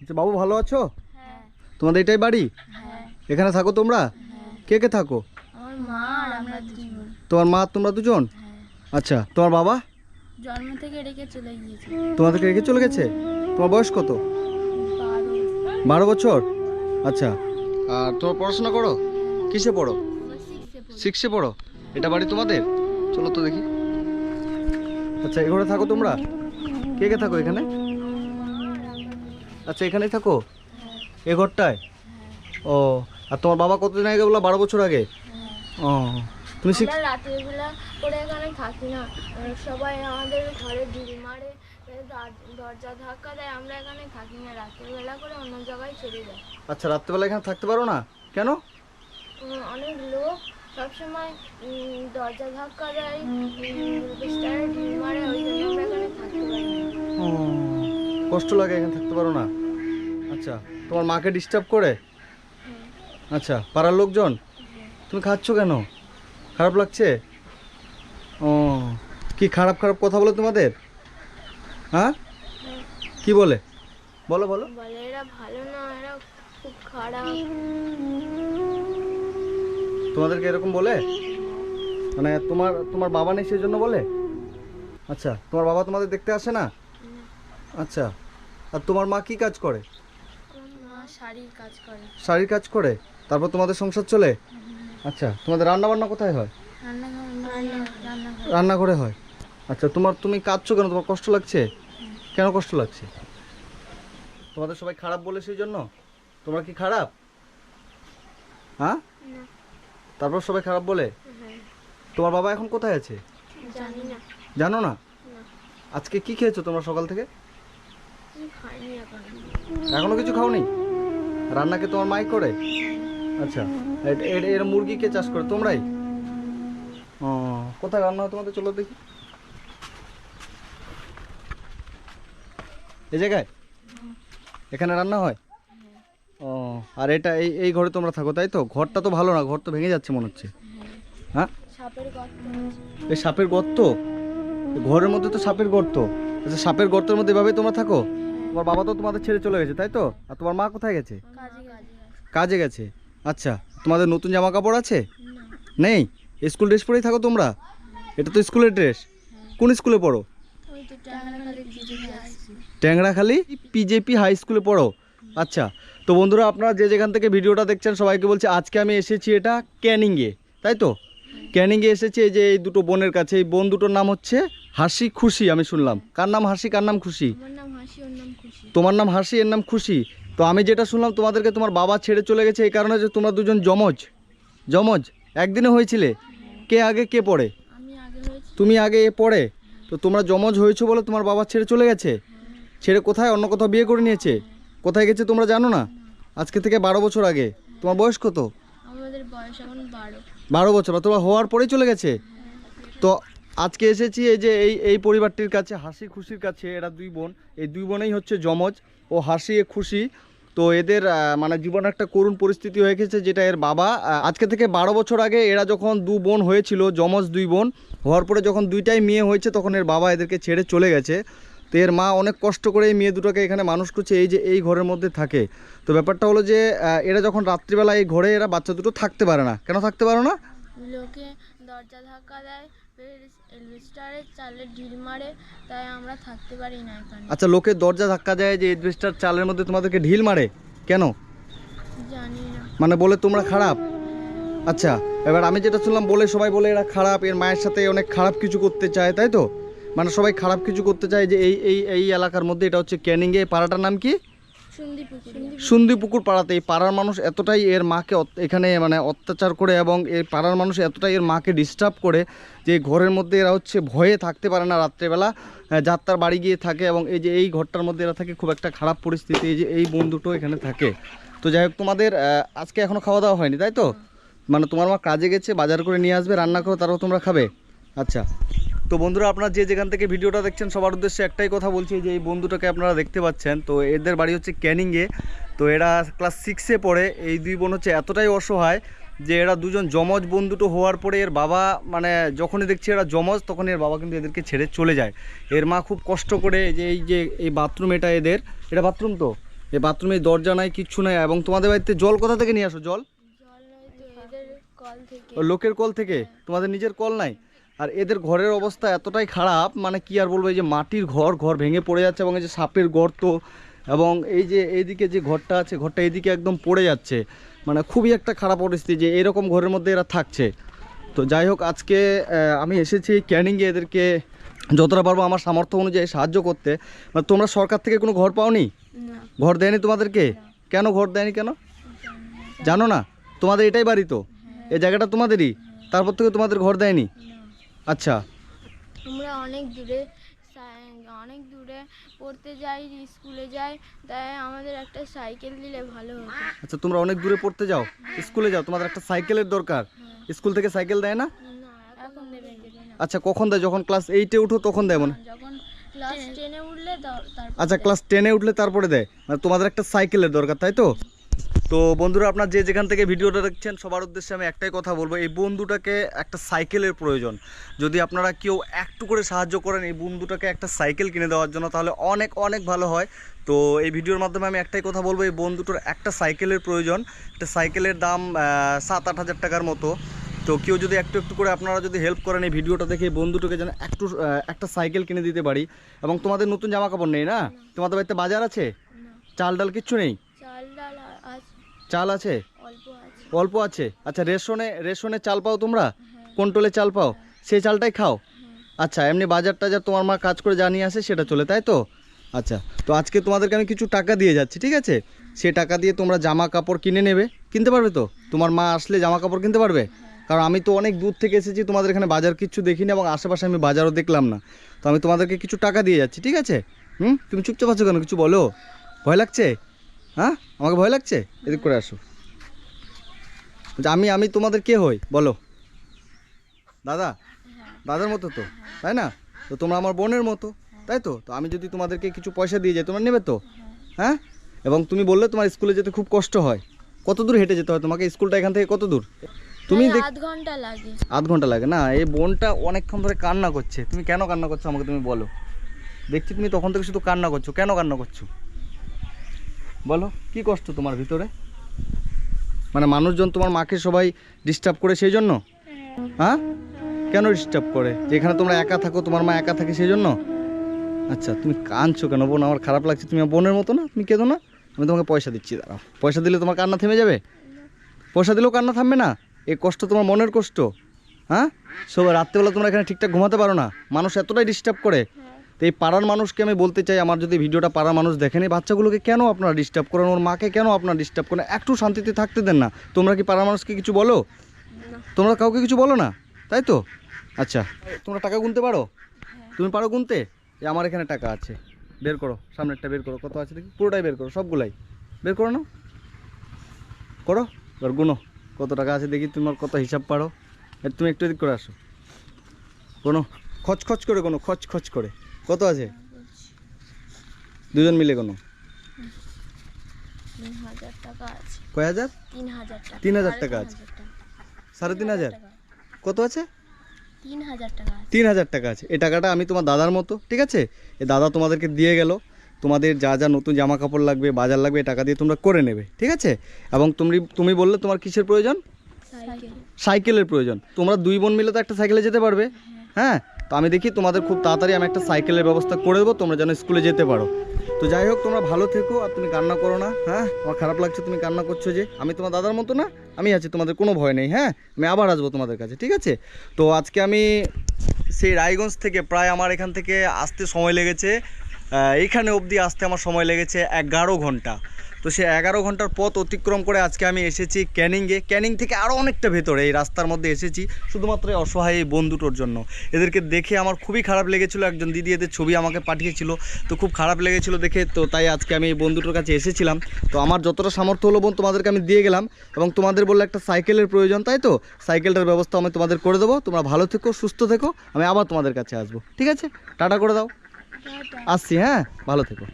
আচ্ছা বাবু ভালো আছো? হ্যাঁ। তোমাদের এটাই বাড়ি? হ্যাঁ। এখানে থাকো তোমরা? হ্যাঁ। কে কে থাকো? আমার মা আর আমরা দুজন। তোমার মা তোমরা দুজন? হ্যাঁ। আচ্ছা তোমার বাবা? জন্ম থেকে রেখে চলে গিয়েছে। তোমাদেরকে রেখে চলে গেছে? তোমার বয়স কত? বারো। বারো বছর? আচ্ছা আর তোমার পড়াশোনা করো? কিসে পড়ো? সিক্সে পড়ো। এটা বাড়ি তোমাদের? চলো তো দেখি। আচ্ছা এখানে থাকো তোমরা? কে কে থাকো এখানে? আচ্ছা এখানেই থাকো? এ ঘরটায়? ও আর তোমার বাবা কতদিন আগে বলল? বারো বছর আগে? ও তুমি রাতের বেলা করে এখানে থাকি না। সবাই আমাদের ঘরে মারে দরজা ধাক্কা দেয়। আমরা এখানে থাকি না। রাতের বেলা করে অন্য জায়গায় চলে যাই আচ্ছা রাত্রেবেলা এখানে থাকতে পারো না? কেন? অনেক লোক সবসময় দরজা ধাক্কা দেয় কষ্ট লাগে এখানে থাকতে পারো না। আচ্ছা তোমার মাকে ডিস্টার্ব করে? আচ্ছা পাড়ার লোকজন? তুমি খাচ্ছ কেন? খারাপ লাগছে? ও কি খারাপ খারাপ কথা বলে তোমাদের? হ্যাঁ? কি বলে? বলো বলো। তোমাদেরকে এরকম বলে? মানে তোমার তোমার বাবা নেই সেই জন্য বলে? আচ্ছা তোমার বাবা তোমাদের দেখতে আসে না? আচ্ছা। আর তোমার মা কি কাজ করে? শাড়ির কাজ করে। শাড়ির কাজ করে? তারপর তোমাদের সংসার চলে? আচ্ছা তোমাদের রান্না বান্না কোথায় হয়? রান্না রান্নাঘর হয়। আচ্ছা তোমার তুমি কাঁদছো কেন? তোমার কষ্ট লাগছে? কেন কষ্ট লাগছে? তোমাদের সবাই খারাপ বলে সেই জন্য? তোমরা কি খারাপ? হ্যাঁ? তারপর সবাই খারাপ বলে? হ্যাঁ। তোমার বাবা এখন কোথায় আছে? জানো না। আজকে কি খেয়েছো তোমরা সকাল থেকে? খাইনি এখন। এখনও কিছু খাওনি? রান্না কি তোমার মাই করে? আচ্ছা এর মুরগি কে চাষ করে? তোমরাই? ও কোথায় রান্না হয় তোমাদের? চলো দেখি। এই জায়গায়? এখানে রান্না হয়? ও আর এটা এই এই ঘরে তোমরা থাকো তাই তো? ঘরটা তো ভালো না ঘর তো ভেঙে যাচ্ছে মনে হচ্ছে। হ্যাঁ? সাপের গর্ত। এই সাপের গর্ত? ঘরের মধ্যে তো সাপের গর্ত। আচ্ছা সাপের গর্তের মধ্যে এভাবেই তোমরা থাকো? তোমার বাবা তো তোমাদের ছেড়ে চলে গেছে তাই তো? আর তোমার মা কোথায় গেছে? কাজে গেছে। আচ্ছা তোমাদের নতুন জামা কাপড় আছে নেই? স্কুল ড্রেস পরেই থাকো তোমরা? এটা তো স্কুলের ড্রেস। কোন স্কুলে পড়ো? ট্যাংরাখালি পিজেপি হাই স্কুলে পড়ো? আচ্ছা তো বন্ধুরা আপনারা যে যেখান থেকে ভিডিওটা দেখছেন সবাইকে বলছি আজকে আমি এসেছি এটা ক্যানিংয়ে তাই তো? ক্যানিংয়ে এসেছি এই যে এই দুটো বোনের কাছে। এই বোন দুটোর নাম হচ্ছে হাসি খুশি আমি শুনলাম। কার নাম হাসি কার নাম খুশি? তোমার নাম হাসি এর নাম খুশি। তো আমি যেটা শুনলাম তোমাদেরকে তোমার বাবা ছেড়ে চলে গেছে এই কারণে যে তোমরা দুজন জমজ জমজ একদিনে হয়েছিলে। কে আগে কে পড়ে তুমি আগে এ পড়ে তো তোমরা জমজ হয়েছো বলে তোমার বাবা ছেড়ে চলে গেছে? ছেড়ে কোথায়? অন্য কোথাও বিয়ে করে নিয়েছে? কোথায় গেছে তোমরা জানো না? আজকে থেকে বারো বছর আগে। তোমার বয়স কত? বারো। বছর বা তোমার হওয়ার পরেই চলে গেছে? তো আজকে এসেছি এই যে এই এই পরিবারটির কাছে, হাসি খুশির কাছে, এরা দুই বোন। এই দুই বোনেই হচ্ছে যমজ। ও হাসি খুশি। তো এদের মানে জীবনে একটা করুণ পরিস্থিতি হয়ে গেছে, যেটা এর বাবা আজকে থেকে বারো বছর আগে এরা যখন দু বোন হয়েছিল, যমজ দুই বোন, হওয়ার পরে যখন দুইটাই মেয়ে হয়েছে, তখন এর বাবা এদেরকে ছেড়ে চলে গেছে। তো এর মা অনেক কষ্ট করে এই মেয়ে দুটোকে এখানে মানুষ করছে, এই যে এই ঘরের মধ্যে থাকে। তো ব্যাপারটা হলো যে এরা যখন রাত্রিবেলা এই ঘরে এরা বাচ্চা দুটো থাকতে পারে না। কেন থাকতে পারে না? লোকে দরজা ধাক্কা দেয় এলভিস্টারে চালে ঢিল মারে তাই আমরা থাকতে পারি না এখানে। আচ্ছা লোকের দরজা ধাক্কা দেয় যে এডভেস্টার চালের মধ্যে তোমাদেরকে ঢিল মারে? কেন? জানি না। মানে বলে তোমরা খারাপ? আচ্ছা এবার আমি যেটা শুনলাম বলে সবাই বলে এরা খারাপ এর মায়ের সাথে অনেক খারাপ কিছু করতে চায় তাই তো? মানে সবাই খারাপ কিছু করতে চায় যে এই এই এই এলাকার মধ্যে এটা হচ্ছে ক্যানিংয়ে পাড়াটার নাম কি? সুন্দিপুকুর। পাড়াতে এই পাড়ার মানুষ এতটাই এর মাকে এখানে মানে অত্যাচার করে এবং এই পাড়ার মানুষ এতটাই এর মাকে ডিস্টার্ব করে যে ঘরের মধ্যে এরা হচ্ছে ভয়ে থাকতে পারে না রাত্রেবেলা যাত্রার বাড়ি গিয়ে থাকে এবং এই যে এই ঘরটার মধ্যে এরা থাকে খুব একটা খারাপ পরিস্থিতি, এই যে এই বোন দুটো এখানে থাকে। তো যাই হোক, তোমাদের আজকে এখনও খাওয়া দাওয়া হয়নি, তাই তো? মানে তোমার মা কাজে গেছে, বাজার করে নিয়ে আসবে, রান্না করে, তারপর তোমরা খাবে? আচ্ছা। তো বন্ধুরা আপনারা যে যেখান থেকে ভিডিওটা দেখছেন সবার উদ্দেশ্যে একটাই কথা বলছি যে এই বন্ধুটাকে আপনারা দেখতে পাচ্ছেন। তো এদের বাড়ি হচ্ছে ক্যানিংয়ে। তো এরা ক্লাস সিক্সে পড়ে। এই দুই বোন হচ্ছে এতটাই অসহায় যে এরা দুজন যমজ বন্ধুটো হওয়ার পরে এর বাবা মানে যখনই দেখছি এরা যমজ তখন এর বাবা কিন্তু এদেরকে ছেড়ে চলে যায়। এর মা খুব কষ্ট করে যে এই যে এই বাথরুম এটা এদের। এটা বাথরুম তো? এই বাথরুমে দরজা নাই কিচ্ছু নাই। এবং তোমাদের বাড়িতে জল কোথা থেকে নিয়ে আসো? জল? লোকের কল থেকে? তোমাদের নিজের কল নাই? আর এদের ঘরের অবস্থা এতটাই খারাপ মানে কি আর বলব এই যে মাটির ঘর ঘর ভেঙে পড়ে যাচ্ছে এবং এই যে সাপের গর্ত এবং এই যে এইদিকে যে ঘরটা আছে ঘরটা এইদিকে একদম পড়ে যাচ্ছে। মানে খুবই একটা খারাপ পরিস্থিতি যে এরকম ঘরের মধ্যে এরা থাকছে। তো যাই হোক আজকে আমি এসেছি ক্যানিংয়ে এদেরকে যতটা পারব আমার সামর্থ্য অনুযায়ী সাহায্য করতে। মানে তোমরা সরকার থেকে কোনো ঘর পাওনি? ঘর দেয়নি তোমাদেরকে? কেন ঘর দেয়নি কেন? জানো না? তোমাদের এটাই বাড়ি তো। এই জায়গাটা তোমাদেরই। তারপর থেকে তোমাদের ঘর দেয়নি। আচ্ছা। আমরা অনেক দূরে অনেক দূরে পড়তে যাই স্কুলে যাই তাই আমাদের একটা সাইকেল দিলে ভালো হতো। আচ্ছা তোমরা অনেক দূরে পড়তে যাও স্কুলে যাও তোমাদের একটা সাইকেলের দরকার। স্কুল থেকে সাইকেল দেয় না? আচ্ছা কখন দেয়? যখন ক্লাস এইটে উঠো তখন দেয় মনে? টেনে উঠলে আচ্ছা ক্লাস টেনে উঠলে তারপরে দেয়। মানে তোমাদের একটা সাইকেলের দরকার তাই তো? তো বন্ধুরা আপনার যে যেখান থেকে ভিডিওটা দেখছেন সবার উদ্দেশ্যে আমি একটাই কথা বলব এই বন্ধুটাকে একটা সাইকেলের প্রয়োজন। যদি আপনারা কেউ একটু করে সাহায্য করেন এই বন্ধুটাকে একটা সাইকেল কিনে দেওয়ার জন্য তাহলে অনেক অনেক ভালো হয়। তো এই ভিডিওর মাধ্যমে আমি একটাই কথা বলব এই বন্ধুটার একটা সাইকেলের প্রয়োজন। একটা সাইকেলের দাম সাত আট হাজার টাকার মতো। তো কেউ যদি একটু একটু করে আপনারা যদি হেল্প করেন এই ভিডিওটা দেখে বন্ধুটাকে যেন একটু একটা সাইকেল কিনে দিতে পারি। এবং তোমাদের নতুন জামা কাপড় নেই না? তোমাদের বাড়িতে বাজার আছে? চাল ডাল কিচ্ছু নেই? চাল আছে? অল্প আছে। অল্প আছে? আচ্ছা রেশনে রেশনে চাল পাও তোমরা? কন্ট্রোলে চাল পাও? সেই চালটাই খাও? আচ্ছা এমনি বাজার টাজার তোমার মা কাজ করে জানিয়ে আসে সেটা চলে তাই তো? আচ্ছা তো আজকে তোমাদেরকে আমি কিছু টাকা দিয়ে যাচ্ছি ঠিক আছে? সেই টাকা দিয়ে তোমরা জামা কাপড় কিনে নেবে কিনতে পারবে তো? তোমার মা আসলে জামা কাপড় কিনতে পারবে? কারণ আমি তো অনেক দূর থেকে এসেছি তোমাদের এখানে বাজার কিচ্ছু দেখিনি এবং আশেপাশে আমি বাজারও দেখলাম না। তো আমি তোমাদেরকে কিছু টাকা দিয়ে যাচ্ছি ঠিক আছে? হুম? তুমি চুপচাপ আছো কেন? কিছু বলো? ভয় লাগছে? হ্যাঁ? আমাকে ভয় লাগছে? এদিক করে আসো। আমি আমি তোমাদের কে হই? বলো। দাদা? দাদার মতো তো তাই না? তো তোমরা আমার বোনের মতো তাই তো? তো আমি যদি তোমাদেরকে কিছু পয়সা দিয়ে যাই তোমরা নেবে তো? হ্যাঁ? এবং তুমি বললে তোমার স্কুলে যেতে খুব কষ্ট হয়। কত দূর হেঁটে যেতে হয় তোমাকে? স্কুলটা এখান থেকে কত দূর? তুমি দেখ আধ ঘণ্টা লাগে। আধ ঘণ্টা লাগে না? এই বোনটা অনেকক্ষণ ধরে কান্না করছে। তুমি কেন কান্না করছ আমাকে তুমি বলো। দেখছি তুমি তখন থেকে শুধু কান্না করছ। কেন কান্না করছ? বলো, কি কষ্ট তোমার ভিতরে? মানে মানুষজন তোমার মাকে সবাই ডিস্টার্ব করে সেই জন্য হ্যাঁ? কেন ডিস্টার্ব করে? যেখানে তোমরা একা থাকো, তোমার মা একা থাকে সেই জন্য আচ্ছা তুমি কাঁদছো কেন? বোন, আমার খারাপ লাগছে। তুমি আমার বোনের মতো না? তুমি কেঁদো না? আমি তোমাকে পয়সা দিচ্ছি, দাঁড়াও। পয়সা দিলে তোমার কান্না থেমে যাবে? পয়সা দিলেও কান্না থামবে না? এই কষ্ট তোমার মনের কষ্ট হ্যাঁ? সব রাত্রেবেলা তোমরা এখানে ঠিকঠাক ঘুমাতে পারো না। মানুষ এতটাই ডিস্টার্ব করে। তো এই পাড়ার মানুষকে আমি বলতে চাই আমার যদি ভিডিওটা পাড়ার মানুষ দেখেন এই বাচ্চাগুলোকে কেন আপনারা ডিস্টার্ব করেন? ওর মাকে কেন আপনারা ডিস্টার্ব করেন? একটু শান্তিতে থাকতে দেন না। তোমরা কি পাড়ার মানুষকে কিছু বলো? তোমরা কাউকে কিছু বলো না? তাই তো? আচ্ছা তোমরা টাকা গুনতে পারো? তুমি পারো গুনতে? এই আমার এখানে টাকা আছে। বের করো সামনেরটা বের করো। কত আছে দেখি? পুরোটাই বের করো সবগুলাই। বের করো না? করো? এবার গুনো। কত টাকা আছে দেখি তোমার কত হিসাব পারো? তুমি একটু এদিক করে আসো। কোনো খচ খচ করে কোনো খচ খচ করে। কত আছে? দুজন মিলে কোনো? তিন হাজার টাকা আছে। কয় হাজার তিন হাজার টাকা আছে। সাড়ে তিন হাজার কত আছে? তিন হাজার টাকা আছে। এই টাকাটা আমি তোমার দাদার মতো ঠিক আছে? এই দাদা তোমাদেরকে দিয়ে গেল। তোমাদের যা যা নতুন জামা কাপড় লাগবে বাজার লাগবে টাকা দিয়ে তোমরা করে নেবে ঠিক আছে? এবং তুমি তুমি বললে তোমার কিসের প্রয়োজন? সাইকেলের প্রয়োজন। তোমরা দুই বোন মিলে তো একটা সাইকেলে যেতে পারবে। হ্যাঁ? তো আমি দেখি তোমাদের খুব তাড়াতাড়ি আমি একটা সাইকেলের ব্যবস্থা করে দেবো, তোমরা যেন স্কুলে যেতে পারো। তো যাই হোক, তোমরা ভালো থেকো আর তুমি কান্না করো না হ্যাঁ? আমার খারাপ লাগছে, তুমি কান্না করছ যে আমি তোমার দাদার মতো না, আমি আছি, তোমাদের কোনো ভয় নেই হ্যাঁ? আমি আবার আসব তোমাদের কাছে, ঠিক আছে? তো আজকে আমি সেই রায়গঞ্জ থেকে প্রায় আমার এখান থেকে আসতে সময় লেগেছে এইখানে অবধি আসতে আমার সময় লেগেছে এগারো ঘণ্টা। তো সে এগারো ঘণ্টার পথ অতিক্রম করে আজকে আমি এসেছি ক্যানিংয়ে। ক্যানিং থেকে আরও অনেকটা ভেতরে এই রাস্তার মধ্যে এসেছি শুধুমাত্র এই অসহায় এই বন্ধুটোর জন্য। এদেরকে দেখে আমার খুবই খারাপ লেগেছিল একজন দিদি এদের ছবি আমাকে পাঠিয়েছিল তো খুব খারাপ লেগেছিল দেখে তো তাই আজকে আমি এই বন্ধুটোর কাছে এসেছিলাম। তো আমার যতটা সামর্থ্য হলো বোন তোমাদেরকে আমি দিয়ে গেলাম এবং তোমাদের বললে একটা সাইকেলের প্রয়োজন তাই তো? সাইকেলটার ব্যবস্থা আমি তোমাদের করে দেবো তোমরা ভালো থেকো সুস্থ থেকো আমি আবার তোমাদের কাছে আসব ঠিক আছে? টাটা করে দাও। আসছি হ্যাঁ? ভালো থেকো।